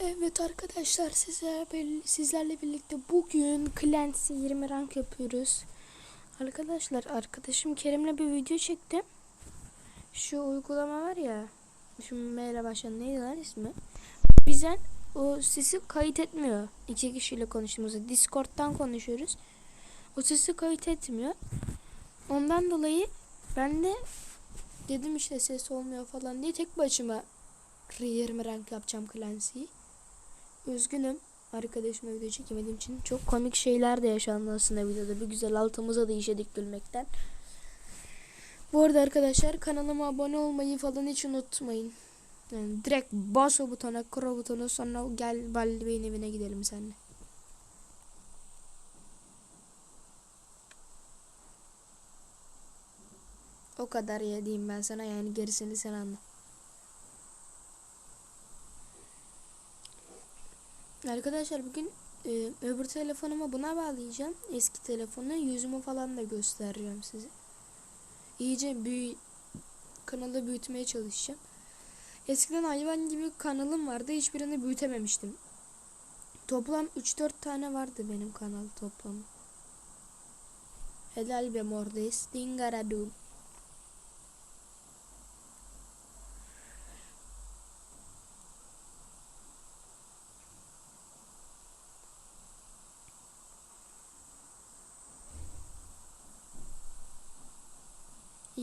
Evet arkadaşlar sizlerle, sizlerle birlikte bugün Clancy 20 rank yapıyoruz. Arkadaşlar arkadaşım Kerem'le bir video çektim. Şu uygulama var ya. Şu M ile başlayan neydi lan ismi? Bize o sesi kayıt etmiyor. İki kişiyle konuştuğumuzda. Discord'dan konuşuyoruz. O sesi kayıt etmiyor. Ondan dolayı ben de dedim işte ses olmuyor falan diye tek başıma 20 rank yapacağım Clancy'yi. Üzgünüm. Arkadaşıma video çekemediğim için çok komik şeyler de yaşandı aslında videoda. Bir güzel altımıza da işedik gülmekten. Bu arada arkadaşlar kanalıma abone olmayı falan hiç unutmayın. Yani direkt bas o butona, kır o butonu sonra gel Balli Bey'in evine gidelim seninle. O kadar ya ben sana yani gerisini sen anla. Arkadaşlar bugün e, öbür telefonumu buna bağlayacağım. Eski telefonu yüzümü falan da göstereceğim size. İyice büyü kanalı büyütmeye çalışacağım. Eskiden hayvan gibi kanalım vardı. Hiçbirini büyütememiştim. Toplam 3-4 tane vardı benim kanal toplam. Helal be mordes. Dingaradum.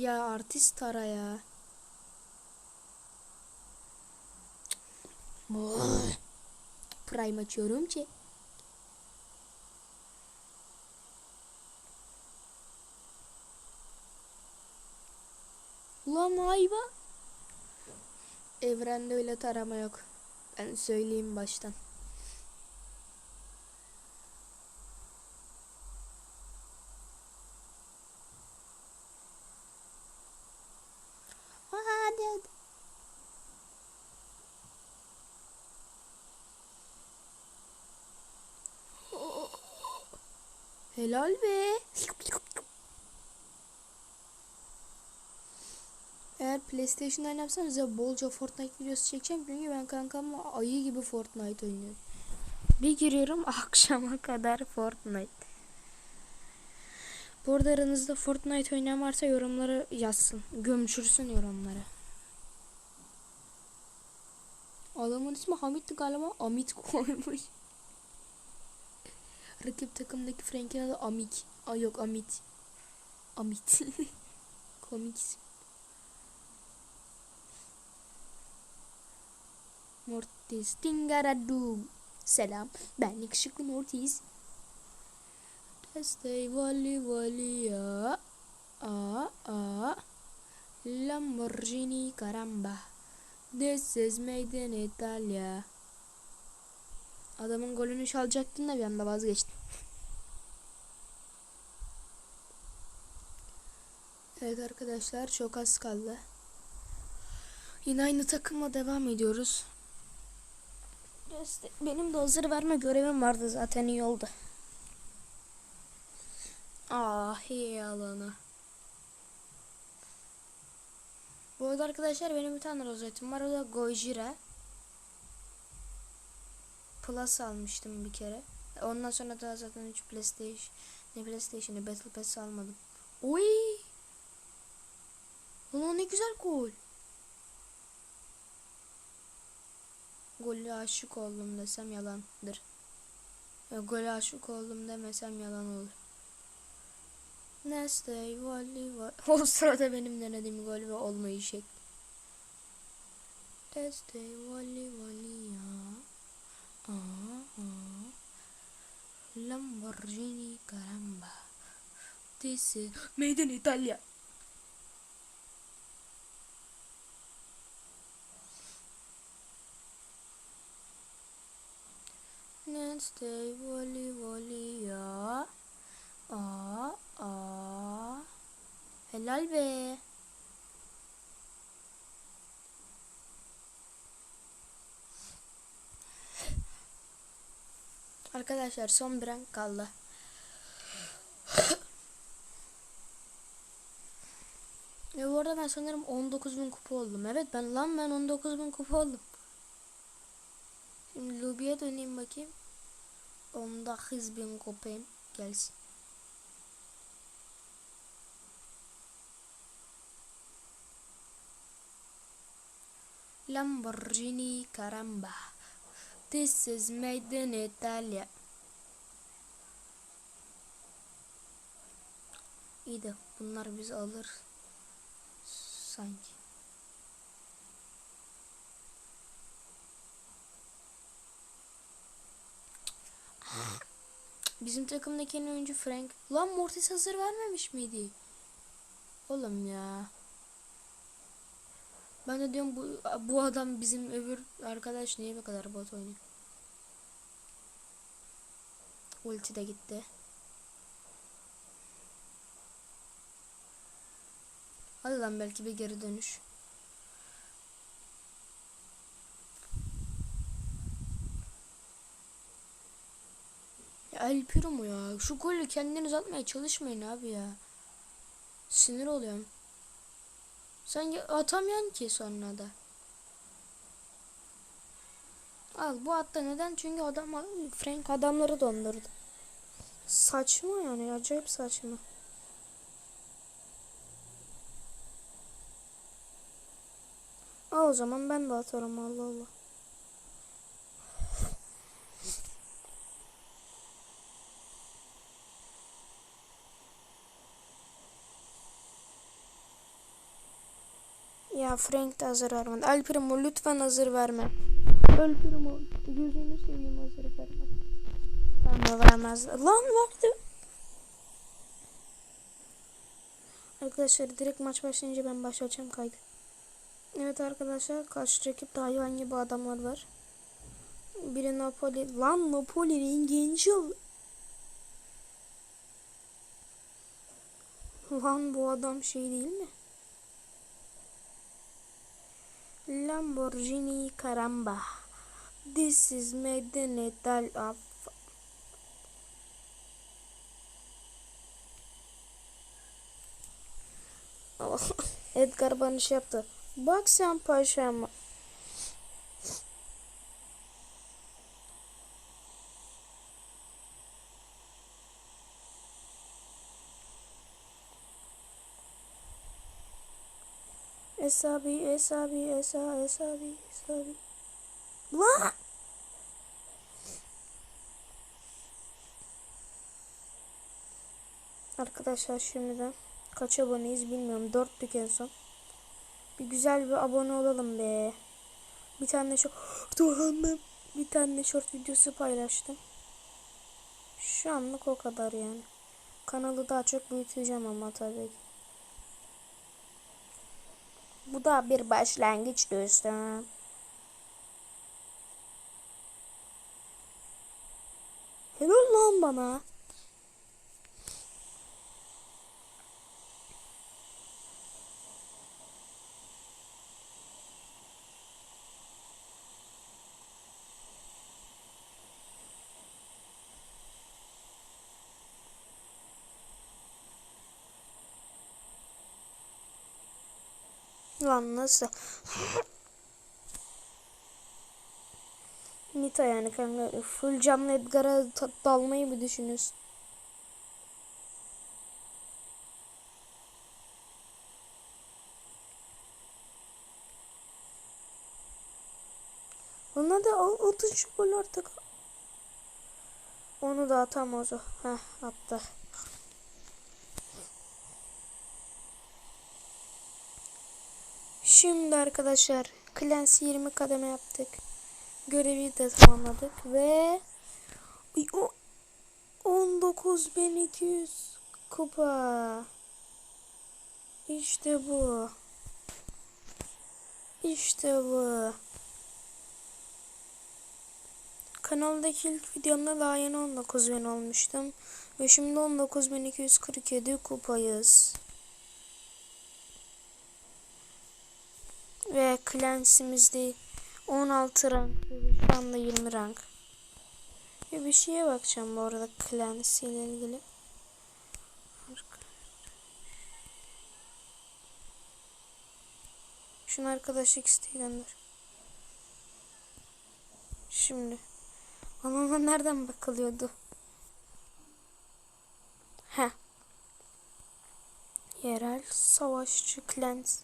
Ya artist ara ya. Prime açıyorum ki. Ulan hayvan. Evrende öyle tarama yok. Ben söyleyeyim baştan. Hadi hadi. Helal be. Eğer PlayStation'dan yapsam size bolca Fortnite videosu çekeceğim çünkü ben kankamla ayı gibi Fortnite oynuyorum. Bir giriyorum akşama kadar Fortnite. Bu arada aranızda Fortnite oynayan varsa yorumları yazsın. Gömçürsün yorumlara. Adamın ismi Hamit'ti galiba Amit koymuş. Rakip takımdaki Frank'in adı Amik. Ay yok Amit. Amit. Komik isim. Mortis Dingaradu. Selam. Ben yakışıklı Mortis. Stay vali vali ya. Aa aa. Lamborghini caramba. This is made in Italia. Adamın golünü çalacaktın da bir anda vazgeçtim. Evet arkadaşlar çok az kaldı. Yine aynı takımla devam ediyoruz. Benim de hazır verme görevim vardı zaten iyi oldu. Ah iyi alana. Bu arada arkadaşlar benim bir tane rozetim var o da Gojira. Plus almıştım bir kere. Ondan sonra daha zaten hiç PlayStation ne PlayStation'ı Battle Pass almadım. Oy! Ulan ne güzel gol. Golü aşık oldum desem yalandır. Ya, golü aşık oldum demesem yalan olur. Neste vali var. O sırada benim denediğim gol ve olmayı şekli. Neste vali vali ya. Aa, aa. Lamborghini caramba. This is made in Italia. Stay volley volley ya. Aa, aa. Helal be. Arkadaşlar son bir rank kaldı. Ve bu arada ben sanırım 19.000 kupa oldum. Evet ben lan ben 19.000 kupa oldum. Şimdi Ruby'ye döneyim bakayım. Onda hız bin kopayım. Gelsin. Lamborghini Caramba. This is made in Italia. İyi de bunlar bizi alır sanki. Bizim takımdaki en oyuncu Frank. Lan Mortis hazır vermemiş miydi? Oğlum ya. Ben de diyorum bu, bu adam bizim öbür arkadaş niye bu kadar bot oynuyor? Ulti de gitti. Hadi lan belki bir geri dönüş. El Primo ya. Şu golü kendiniz atmaya çalışmayın abi ya. Sinir oluyorum. Sen ya- atamıyorsun ki sonra da. Al bu hatta neden? Çünkü adam Frank adamları dondurdu. Saçma yani acayip saçma. Al o zaman ben de atarım Allah Allah. Ya Frank de hazır vermedi. El Primo lütfen hazır verme. El Primo gözünü seveyim hazır verme. Tamam vermez. Lan verdi. Arkadaşlar direkt maç başlayınca ben başlatacağım kaydı. Evet arkadaşlar karşı rakipte hayvan gibi adamlar var. Biri Napoli. Lan Napoli'nin genci. Lan bu adam şey değil mi? Lamborghini Caramba. This is made in Italy. of- Edgar bana şey yaptı. Bak sen paşam. Esabi, esabi, esa, esabi, esabi. La! Arkadaşlar şimdiden kaç aboneyiz bilmiyorum. Dörtlük en son. Bir güzel bir abone olalım be. Bir tane short bir tane short videosu paylaştım. Şu anlık o kadar yani. Kanalı daha çok büyüteceğim ama tabii ki. Bu da bir başlangıç dostum. Helal lan bana. Lan nasıl? Nita yani kanka full canlı Edgar'a dalmayı mı düşünüyorsun? Ona da o atın şu gol artık. Onu da atamaz o. Heh attı. Şimdi arkadaşlar Clans 20 kademe yaptık. Görevi de tamamladık ve Ay, o 19200 kupa. İşte bu. İşte bu. Kanaldaki ilk videomda daha yeni 19.000 olmuştum. Ve şimdi 19.247 kupayız. Ve Clans'imizde 16 rank şu anda 20 rank. Ve bir şeye bakacağım bu arada ile ilgili. Şunu arkadaşlık isteği gönder. Şimdi Bana nereden bakılıyordu? He. Yerel savaşçı clans.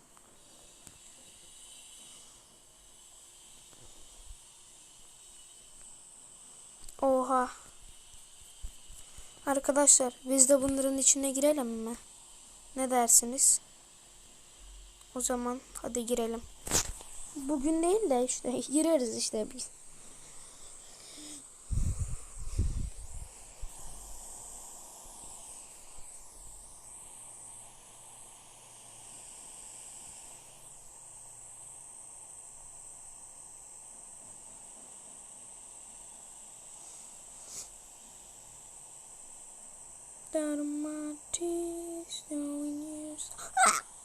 Oha. Arkadaşlar biz de bunların içine girelim mi? Ne dersiniz? O zaman hadi girelim. Bugün değil de işte gireriz işte biz. Dermatis, knowing years.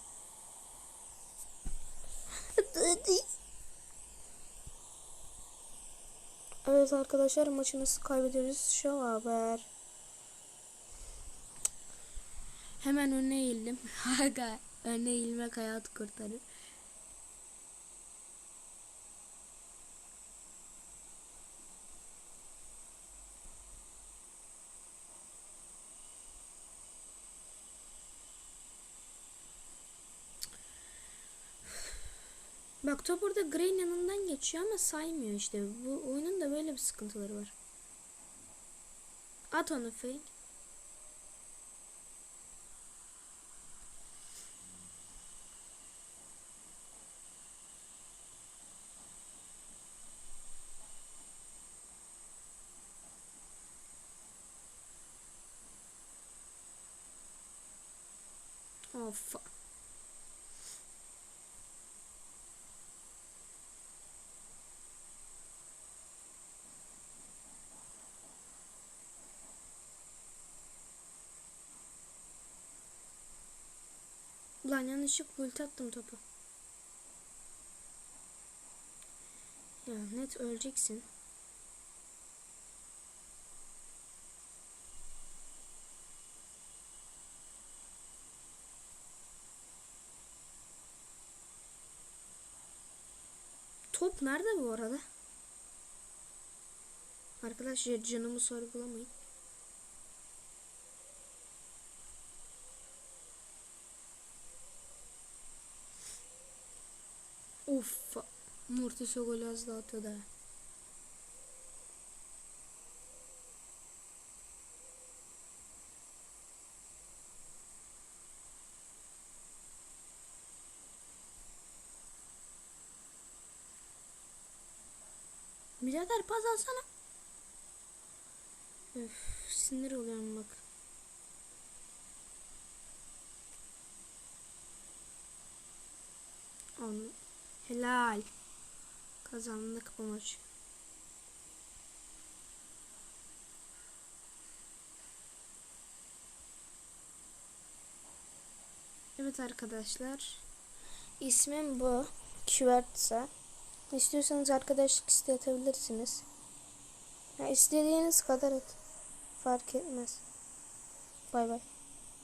Evet arkadaşlar maçı nasıl kaybediyoruz? Şu haber. Hemen öne eğildim. Aga öne eğilmek hayat kurtarır. Bak top burada Gray'in yanından geçiyor ama saymıyor işte. Bu oyunun da böyle bir sıkıntıları var. At onu fake. Oh fuck. Ulan yanlışlıkla ulti attım topu. Ya net öleceksin. Top nerede bu arada? Arkadaşlar canımı sorgulamayın. Uf. Mortis'e golü az atıyordu. ha. Birader pas alsana. Öf, sinir oluyorum bak. Onu helal. Kazandık bu maçı. Evet arkadaşlar. İsmim bu. Küvertsa. İstiyorsanız arkadaşlık isteyebilirsiniz. Ya istediğiniz kadar et. Fark etmez. Bay bay.